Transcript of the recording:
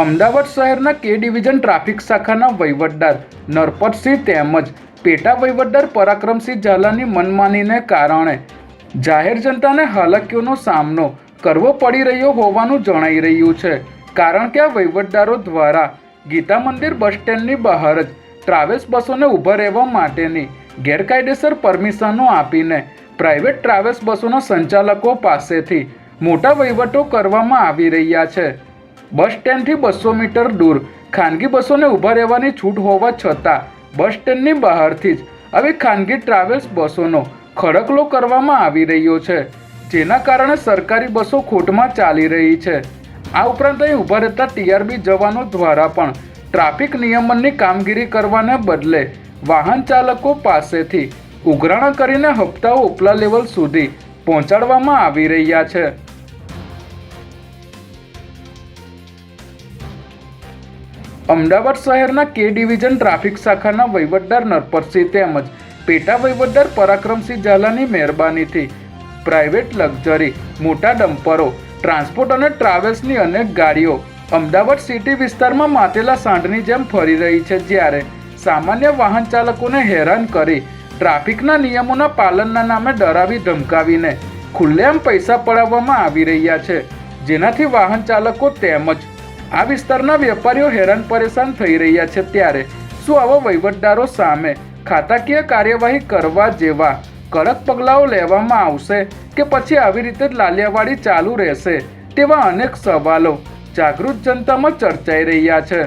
અમદાવાદ શહેરના કે division traffic શાખાના વહીવટદાર નરપતસિંહ તેમજ પેટા વહીવટદાર પરાક્રમસિંહ ઝાલાની મનમાનીને કારણે જાહેર જનતાને હાલાકીઓનો સામનો કરવો પડી રહ્યો હોવાનું જણાઈ રહ્યું છે. કારણ કે આ વહીવટદારો દ્વારા ગીતા મંદિર બસ સ્ટેન્ડની બહાર જ ટ્રાવેલ્સ બસોને ઊભા રહેવા માટેની ગેરકાયદેસર પરમિશનો આપીને પ્રાઇવેટ ટ્રાવેલ્સ બસોના સંચાલકો પાસેથી મોટા વહીવટો કરવામાં આવી રહ્યા છે. બસ સ્ટેન્ડથી બસો મીટર દૂર. ખાનગી બસોને ઊભા રહેવાની છૂટ હોવા છતાં બસ સ્ટેન્ડની બહારથી જ આવી ખાનગી ટ્રાવેલ્સ બસોનો ખડકલો કરવામાં આવી રહ્યો છે, જેના કારણે સરકારી બસો ખોટમાં ચાલી રહી છે. આ ઉપરાંત અહીં ઊભા રહેતા ટીઆરબી જવાનો દ્વારા પણ ટ્રાફિક નિયમનની કામગીરી કરવાને બદલે વાહન ચાલકો પાસેથી ઉઘરાણા કરીને હપ્તાઓ ઉપલા લેવલ સુધી પહોંચાડવામાં આવી રહ્યા છે. અમદાવાદ શહેરના કે ડિવિઝન ટ્રાફિક શાખાના વહીવટદાર નરપતસિંહ તેમજ પેટા વહીવટદાર પરાક્રમસિંહ ઝાલાની મહેરબાનીથી પ્રાઇવેટ લક્ઝરી, મોટા ડમ્પરો, ટ્રાન્સપોર્ટ અને ટ્રાવેલ્સની અનેક ગાડીઓ અમદાવાદ સિટી વિસ્તારમાં માતેલા સાંઢની જેમ ફરી રહી છે જ્યારે સામાન્ય વાહન ચાલકોને હેરાન કરી ટ્રાફિકના નિયમોના પાલનના નામે ડરાવી ધમકાવીને ખુલ્લેઆમ પૈસા પડાવવામાં આવી રહ્યા છે. જેનાથી વાહન ચાલકો તેમજ આ વિસ્તારના વેપારીઓ હેરાન પરેશાન થઈ રહ્યા છે ત્યારે શું આવા વહીવટદારો સામે ખાતાકીય કાર્યવાહી કરવા જેવા કડક પગલાઓ લેવામાં આવશે કે પછી આવી રીતે જ લાલિયાવાડી ચાલુ રહેશે તેવા અનેક સવાલો જાગૃત જનતામાં ચર્ચાઈ રહ્યા છે.